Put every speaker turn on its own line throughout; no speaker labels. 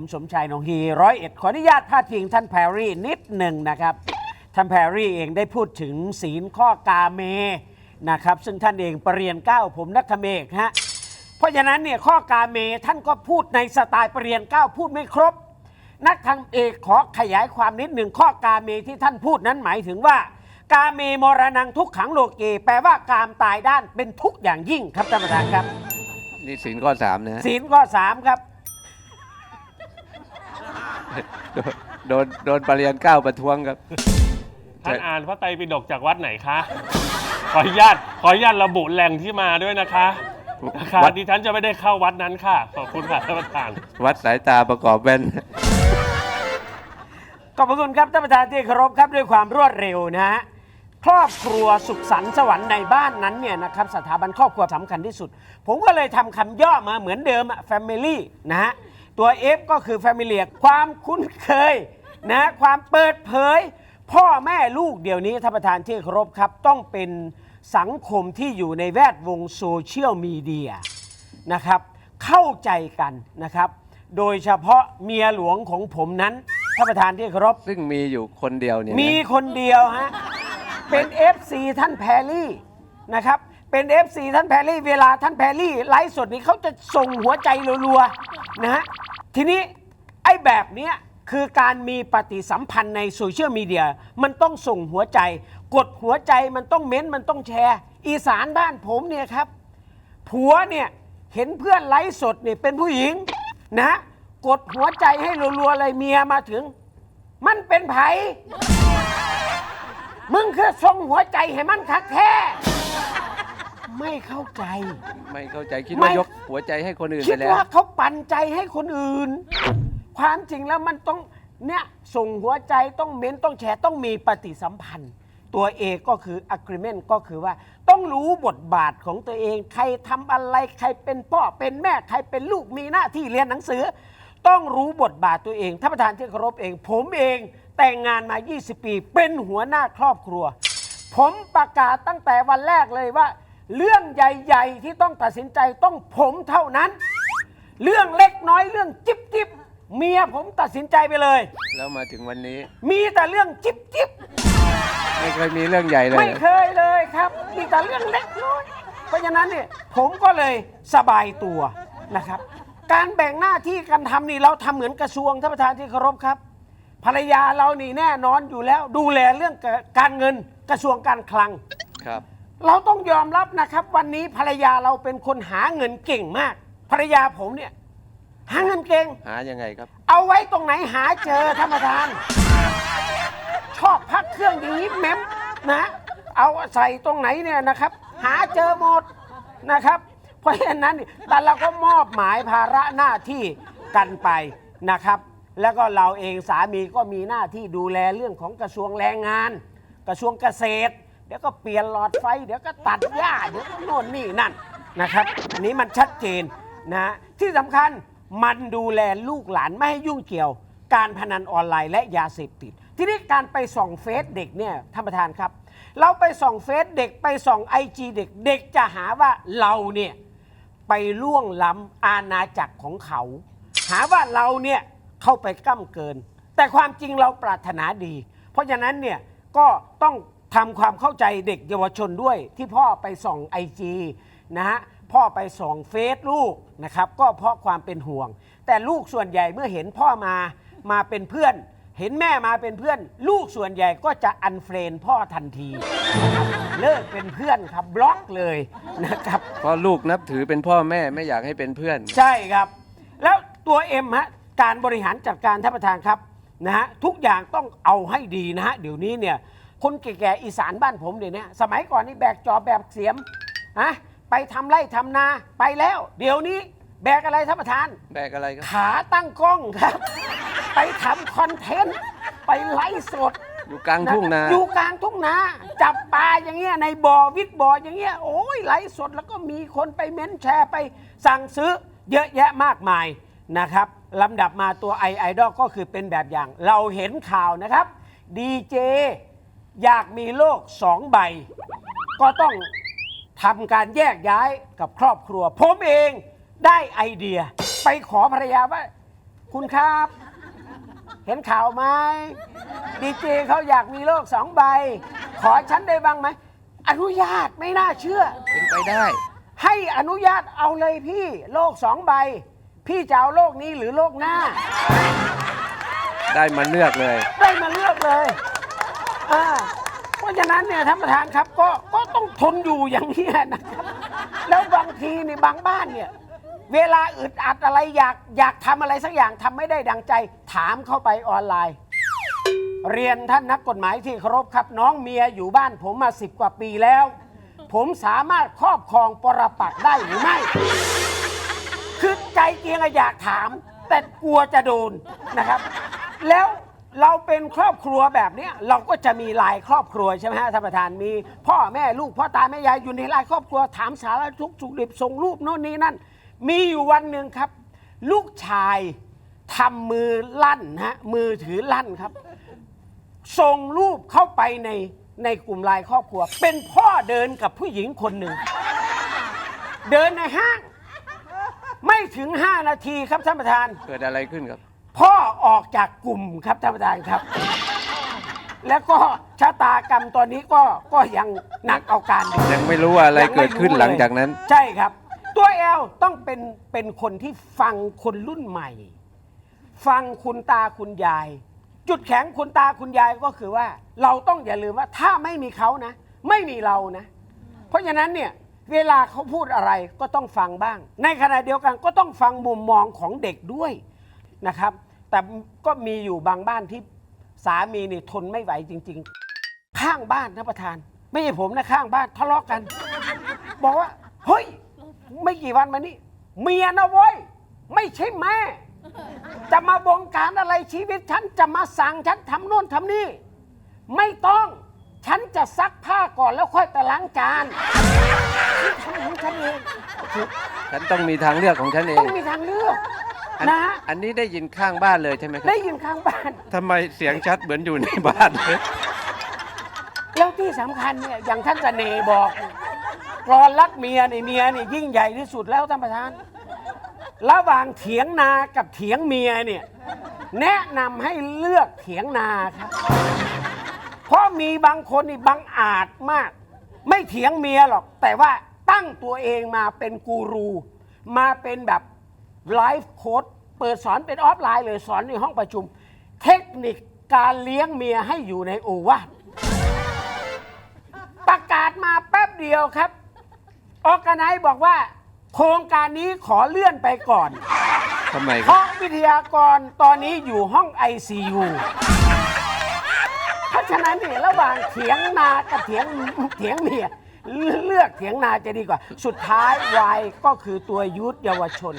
ผมสมชายหนองฮีร้อยเอ็ดขออนุญาตพาดพิงท่านแพรรี่นิดหนึ่งนะครับ ท่านแพรรี่เองได้พูดถึงศีลข้อกาเมนะครับ ซึ่งท่านเองปรริญญาเก้าผมนักเมกฮะเพราะฉะนั้นเนี่ยข้อกาเมท่านก็พูดในสไตล์ปรริญญาเก้าพูดไม่ครบ นักทางเอกขอขยายความนิดหนึ่งข้อกาเมที่ท่านพูดนั้นหมายถึงว่า กาเมมรณังทุกขังโลเก แปลว่ากามตายด้านเป็นทุกข์อย่างยิ่งครับท่านประธานครับ
นี่สินข้อสามนะฮะ
ศีลข้อสามครับ
โดนโดนปรริญญาเก้าประท้วงครับ
ท่านอ่านพระไตรปิฎกจากวัดไหนคะ ขออนุญาตขออนุญาตระบุแหล่งที่มาด้วยนะคะนะคะ
วัด
ดิฉันจะไม่ได้เข้าวัดนั้นค่ะ ขอบคุณค่ะท่านประธาน
วัดสายตาประกอบแว่น
ขอบพระคุณครับท่านประธานที่เคารพครับด้วยความรวดเร็วนะฮะครอบครัวสุขสันต์สวรรค์ในบ้านนั้นเนี่ยนะครับสถาบันครอบครัวสำคัญที่สุด ผมก็เลยทำคำย่อมาเหมือนเดิมอะ Family นะฮะ ตัว F ก็คือ Family ความคุ้นเคยนะฮะความเปิดเผย พ่อแม่ลูกเดี๋ยวนี้ท่านประธานที่เคารพครับ ต้องเป็นสังคมที่อยู่ในแวดวงโซเชียลมีเดียนะครับเข้าใจกันนะครับ โดยเฉพาะเมียหลวงของผมนั้นท่านประธานที่เคารพ
ซึ่งมีอยู่คนเดียวเนี่ยนะ
มีคนเดียวฮะ เป็น FC ท่านแพรลี่นะครับ เป็น FC ท่านแพรลี่ เวลาท่านแพรลี่ไลฟ์สดนี้เขาจะส่งหัวใจรัวๆนะฮะ ทีนี้ไอ้แบบเนี้ยคือการมีปฏิสัมพันธ์ในโซเชียลมีเดียมันต้องส่งหัวใจ กดหัวใจมันต้องเม้นต์มันต้องแชร์ อีสานบ้านผมเนี่ยครับ ผัวเนี่ยเห็นเพื่อนไลฟ์สดเนี่ยเป็นผู้หญิงนะ กดหัวใจให้รัวๆเลยเมียมาถึง มันเป็นไผ มึงคือส่งหัวใจให้มันคักแท้ ไม่เข้าใจ
ไม่เข้าใจคิด
ไม่
ว่ายกหัวใจให้คนอื่น
คิ
ไป
ด
แล้ว
ว่าเขาปันใจให้คนอื่น ความจริงแล้วมันต้องเนี่ยส่งหัวใจต้องเม้นต้องแชร์ต้องมีปฏิสัมพันธ์ ตัวเองก็คือ agreement ก็คือว่า ต้องรู้บทบาทของตัวเอง ใครทำอะไรใครเป็นพ่อเป็นแม่ใครเป็นลูกมีหน้าที่เรียนหนังสือ ต้องรู้บทบาทตัวเองท่านประธานที่เคารพเอง ผมเองแต่งงานมา 20 ปี เป็นหัวหน้าครอบครัว ผมประกาศตั้งแต่วันแรกเลยว่า เรื่องใหญ่ๆ ที่ต้องตัดสินใจต้องผมเท่านั้น เรื่องเล็กน้อยเรื่องจิ๊บจิบเมียผมตัดสินใจไปเลย
แล้วมาถึงวันนี้
มีแต่เรื่องจิ๊บจิบ
ไม่เคยมีเรื่องใหญ่เลย
ไม่เคยเลยครับ มีแต่เรื่องเล็กน้อยเพราะฉะนั้นเนี่ยผมก็เลยสบายตัวนะครับ การแบ่งหน้าที่การทำนี่เราทำเหมือนกระทรวงท่านประธานที่เคารพครับ ภรรยาเรานี่แน่นอนอยู่แล้ว ดูแลเรื่องการเงินกระทรวงการคลัง
ครับ
เราต้องยอมรับนะครับ วันนี้ภรรยาเราเป็นคนหาเงินเก่งมาก ภรรยาผมเนี่ย หาเงินเก่ง
หายังไงครับ
เอาไว้ตรงไหนหาเจอท่านประธาน ชอบพักเครื่องอย่างนี้แม้มนะ เอาใส่ตรงไหนเนี่ยนะครับ หาเจอหมดนะครับ เพราะฉะนั้นนี่แต่เราก็มอบหมายภาระหน้าที่กันไปนะครับ แล้วก็เราเองสามีก็มีหน้าที่ดูแลเรื่องของกระทรวงแรงงาน กระทรวงเกษตร เดี๋ยวก็เปลี่ยนหลอดไฟ เดี๋ยวก็ตัดหญ้าเดี๋ยวก็โน่นนี่นั่นนะครับ อันนี้มันชัดเจนนะที่สำคัญมันดูแลลูกหลานไม่ให้ยุ่งเกี่ยว การพนันออนไลน์และยาเสพติด ทีนี้การไปส่องเฟซเด็กเนี่ยท่านประธานครับ เราไปส่องเฟซเด็กไปส่องไอจีเด็กเด็กจะหาว่าเราเนี่ยไปล่วงล้ำอาณาจักรของเขา หาว่าเราเนี่ยเข้าไปก้ำเกิน แต่ความจริงเราปรารถนาดี เพราะฉะนั้นเนี่ยก็ต้อง ทำความเข้าใจเด็กเยาวชนด้วยที่พ่อไปส่องไอจีนะฮะพ่อไปส่องเฟซลูกนะครับก็เพราะความเป็นห่วง แต่ลูกส่วนใหญ่เมื่อเห็นพ่อมามาเป็นเพื่อน เห็นแม่มาเป็นเพื่อน ลูกส่วนใหญ่ก็จะอันเฟรนพ่อทันทีนะครับเลิกเป็นเพื่อนครับบล็อกเลยนะครับ
เพราะลูกนับถือเป็นพ่อแม่ไม่อยากให้เป็นเพื่อน
ใช่ครับ แล้วตัวเอ็มฮะการบริหารจัดการท่านประธานครับนะฮะทุกอย่างต้องเอาให้ดีนะฮะเดี๋ยวนี้เนี่ย คนแก่ๆอีสานบ้านผมเดี๋ยวนี้สมัยก่อนนี่แบกจอบแบกเสียมนะไปทำไร่ทำนาไปแล้ว เดี๋ยวนี้แบกอะไรท่านประธาน
แบกอะไรครับ
ขาตั้งกล้องครับ ไปทำคอนเทนต์ ไปไลฟ์สด
อยู่กลางทุ่งนา
อยู่กลางทุ่งนา จับปลาอย่างเงี้ยในบ่อวิทย์บ่ออย่างเงี้ยโอ้ยไลฟ์สดแล้วก็มีคนไปเม้นแชร์ไปสั่งซื้อเยอะแยะมากมายนะครับลำดับมาตัวไอไอดอลก็คือเป็นแบบอย่าง เราเห็นข่าวนะครับดีเจ อยากมีโลกสองใบ ก็ต้องทำการแยกย้ายกับครอบครัว ผมเองได้ไอเดีย ไปขอภรรยาว่า คุณครับ เห็นข่าวไหมดีเจเขาอยากมีโลกสองใบ ขอฉันได้บ้างไหม อนุญาตไม่น่าเชื่อ
เป็นไปได้
ให้อนุญาตเอาเลยพี่โลกสองใบ พี่จะเอาโลกนี้หรือโลกหน้า
ได้มาเลือกเลย
ได้มาเลือกเลย อ่าเพราะฉะนั้นเนี่ยท่านประธานครับก็ก็ต้องทนอยู่อย่างนี้ยนะครับ แล้วบางทีในบางบ้านเนี่ย เวลาอึดอัดอะไรอยากอยากทำอะไรสักอย่างทำไม่ได้ดังใจ ถามเข้าไปออนไลน์ เรียนท่านนักกฎหมายที่เคารพครับ น้องเมียอยู่บ้านผมมาสิบกว่าปีแล้ว ผมสามารถครอบครองปรปักษ์ได้หรือไม่ คือใจจริงอะอยากถาม แต่กลัวจะโดนนะครับ แล้ว เราเป็นครอบครัวแบบเนี้ยเราก็จะมีหลายครอบครัวใช่ไหมฮะท่านประธานมี พ่อแม่ลูกพ่อตาแม่ยายอยู่ในหลายครอบครัวถามสารทุกข์สุขดิบส่งรูปโน่นนี่นั่น มีอยู่วันหนึ่งครับ ลูกชายทำมือลั่นฮะมือถือลั่นครับ ส่งรูปเข้าไปในในกลุ่มไลน์ครอบครัว เป็นพ่อเดินกับผู้หญิงคนหนึ่ง เดินในห้าง ไม่ถึง 5 นาทีครับท่านประธาน
เกิดอะไรขึ้นครับ
พ่อ ออกจากกลุ่มครับท่านประธานครับ แล้วก็ชะตากรรมตอนนี้ก็ก็ยังหนักเอาการอยู่
ยังไม่รู้ว่าอะไร
ยังไม่
เกิดขึ้น
รู้
หลัง
เลย
จากนั้น
ใช่ครับ ตัวแอลต้องเป็นเป็นคนที่ฟังคนรุ่นใหม่ ฟังคุณตาคุณยาย จุดแข็งคุณตาคุณยายก็คือว่า เราต้องอย่าลืมว่าถ้าไม่มีเขานะ ไม่มีเรานะ เพราะฉะนั้นเนี่ยเวลาเขาพูดอะไรก็ต้องฟังบ้าง ในขณะเดียวกันก็ต้องฟังมุมมองของเด็กด้วยนะครับ แต่ก็มีอยู่บางบ้านที่สามีนี่ทนไม่ไหวจริง ๆ ข้างบ้านนะประธาน ไม่ใช่ผมนะข้างบ้านทะเลาะกัน บอกว่า เฮ้ย ไม่กี่วันมานี้เมียนะเว้ย ไม่ใช่แม่ จะมาบงการอะไรชีวิตฉันจะมาสั่งฉันทำโน่นทำนี่ ไม่ต้อง ฉันจะซักผ้าก่อนแล้วค่อยไปล้างจานทำของฉันเอง
ฉันต้องมีทางเลือกของฉันเอ
ต้องงมีทางเลือก
อัน
นะ
อันนี้ได้ยินข้างบ้านเลยใช่ไหมครับ
ได้ยินข้างบ้าน
ทำไมเสียงชัดเหมือนอยู่ในบ้านเลย
แล้วที่สำคัญเนี่ยอย่างท่านเสน่ห์บอกกรอนรักเมียนี่เมียนี่ยิ่งใหญ่ที่สุดแล้วท่านประธาน ระหว่างเถียงนากับเถียงเมียเนี่ยแนะนำให้เลือกเถียงนาครับเพราะมีบางคนนี่บังอาจมาก ไม่เถียงเมียหรอก แต่ว่าตั้งตัวเองมาเป็นกูรู มาเป็นแบบ ไลฟ์โค้ดเปิดสอนเป็นออฟไลน์เลยสอนในห้องประชุม เทคนิคการเลี้ยงเมียให้อยู่ในโอวาทประกาศมาแป๊บเดียวครับออกไนบอกว่า โครงการนี้ขอเลื่อนไปก่อน
ทำไม
เพ
ครับ
ราะวิทยากรตอนนี้อยู่ห้อง ICU เพราะฉะนั้นเนี่ยระหว่างเถียงนากับเถียงเถียงเมียเลือกเถียงนาจะดีกว่า สุดท้ายวัยก็คือตัวยุทธเยาวชน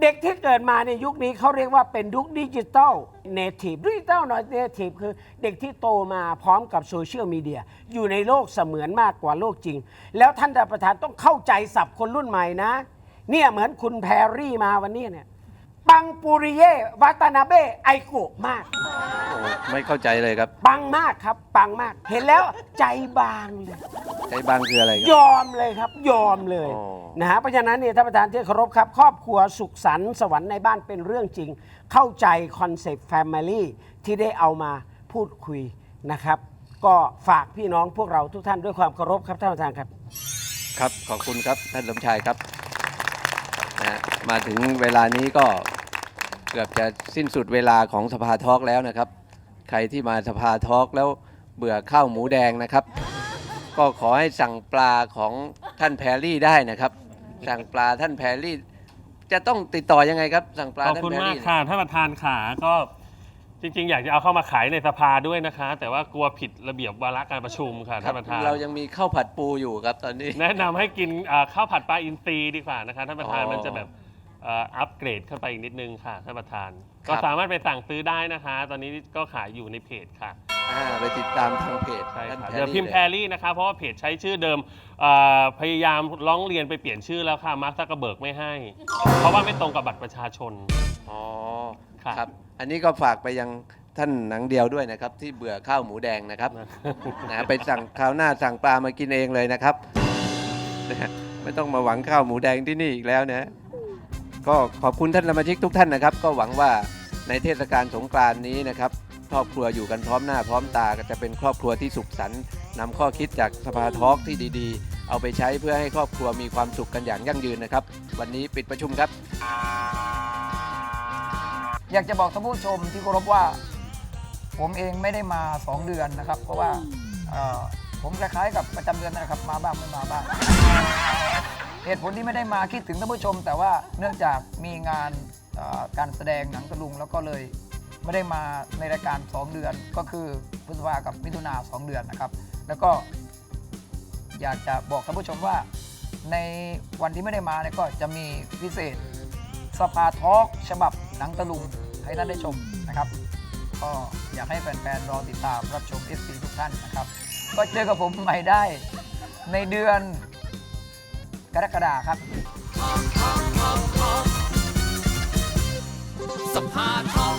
เด็กที่เกิดมาในยุคนี้เขาเรียกว่าเป็นยุคดิจิตอลเนทีฟดิจิตอลนอเนทีฟคือเด็กที่โตมาพร้อมกับโซเชียลมีเดียอยู่ในโลกเสมือนมากกว่าโลกจริง แล้วท่านประธานต้องเข้าใจศัพท์คนรุ่นใหม่นะ เนี่ยเหมือนคุณแพรรี่มาวันนี้เนี่ย ปังปูริเย่วัตนาเบะไอโกะมาก
โอ้ไม่เข้าใจเลยครับ
ปังมากครับ ปังมาก เห็นแล้วใจบางเลย
ใจบางคืออะไรค
ย
รับ
อมเลยครับ ยอมเลย
อ๋อ
นะฮะเพราะฉะนั้นเนี่ยท่านประธานที่เคารพครับ ครอบครัวสุขสันต์สวรรค์ในบ้านเป็นเรื่องจริง เข้าใจคอนเซปต์แฟมิลี่ที่ได้เอามาพูดคุยนะครับ ก็ฝากพี่น้องพวกเราทุกท่านด้วยความเคารพครับท่านประธานครับ
ครับ ขอบคุณครับท่านสมชายครับนะฮะมาถึงเวลานี้ก็ เกือบจะสิ้นสุดเวลาของสภาทอล์กแล้วนะครับ ใครที่มาสภาทอล์กแล้วเบื่อข้าวหมูแดงนะครับ ก็ขอให้สั่งปลาของท่านแพรรี่ได้นะครับ สั่งปลาท่านแพรรี่ จะต้องติดต่อยังไงครับ สั่งปลา
ขอบ
ท่าน
คุณ
แพร
มาก
รี่
ค่ะท่านประธานขาก็จริง ๆ อยากจะเอาเข้ามาขายในสภาด้วยนะคะ แต่ว่ากลัวผิดระเบียบวาระการประชุมค่ะ
ครั
ท่า
บ
นประธาน
เรายังมีข้าวผัดปูอยู่ครับตอนนี้
แนะนำให้กินอ่าข้าวผัดปลาอินทรีดีกว่านะคะท่านประธาน
อ๋อ
มันจะแบบ เอ่ออัปเกรดขึ้นไปอีกนิดนึงค่ะท่านประธาน
ครับ
ก็สามารถไปสั่งซื้อได้นะคะ ตอนนี้ก็ขายอยู่ในเพจค่ะ
อ่าไปติดตามทางเพจ
ใช่
ท่าน
ค่ะ
แพร
เดี๋ยว
รี่
พิมพ์
เล
แพรรี่นะคะ เพราะว่าเพจใช้ชื่อเดิมเอ่อพยายามร้องเรียนไปเปลี่ยนชื่อแล้วค่ะมาร์คซักเกอร์เบิร์กไม่ให้ เพราะว่าไม่ตรงกับบัตรประชาชน
อ๋อ
ครับ
ครับ อันนี้ก็ฝากไปยังท่านหนังเดียวด้วยนะครับ ที่เบื่อข้าวหมูแดงนะครับนะไปสั่งข้าวหน้าสั่งปลามากินเองเลยนะครับนะฮะไม่ต้องมาหวังข้าวหมูแดงที่นี่อีกแล้วนะ ก็ขอบคุณท่านสมาชิกทุกท่านนะครับ ก็หวังว่าในเทศกาลสงกรานต์นี้นะครับครอบครัวอยู่กันพร้อมหน้าพร้อมตาก็จะเป็นครอบครัวที่สุขสันต์นำข้อคิดจากสภาทอล์กที่ดีๆ เอาไปใช้เพื่อให้ครอบครัวมีความสุขกันอย่างยั่งยืนนะครับ วันนี้ปิดประชุมครับ
อยากจะบอกท่านผู้ชมที่เคารพว่า ผมเองไม่ได้มา 2 เดือนนะครับ เพราะว่าเอ่อผมคล้ายๆกับประจำเดือนนะครับ มาบ้างไม่มาบ้าง เหตุผลที่ไม่ได้มาคิดถึงท่านผู้ชม แต่ว่าเนื่องจากมีงานเอ่อการแสดงหนังตะลุงแล้วก็เลยไม่ได้มาในรายการ 2 เดือน ก็คือพฤษภากับมิถุนา2เดือนนะครับ แล้วก็ อยากจะบอกท่านผู้ชมว่า ในวันที่ไม่ได้มาเนี่ยก็จะมีพิเศษสภาทอล์กฉบับหนังตะลุงให้ท่านได้ชมนะครับ ก็อยากให้แฟนๆรอติดตามรับชม FC ทุกท่านนะครับ ก็เจอกับผมใหม่ได้ในเดือน กรกฎาครับ
สภาทอง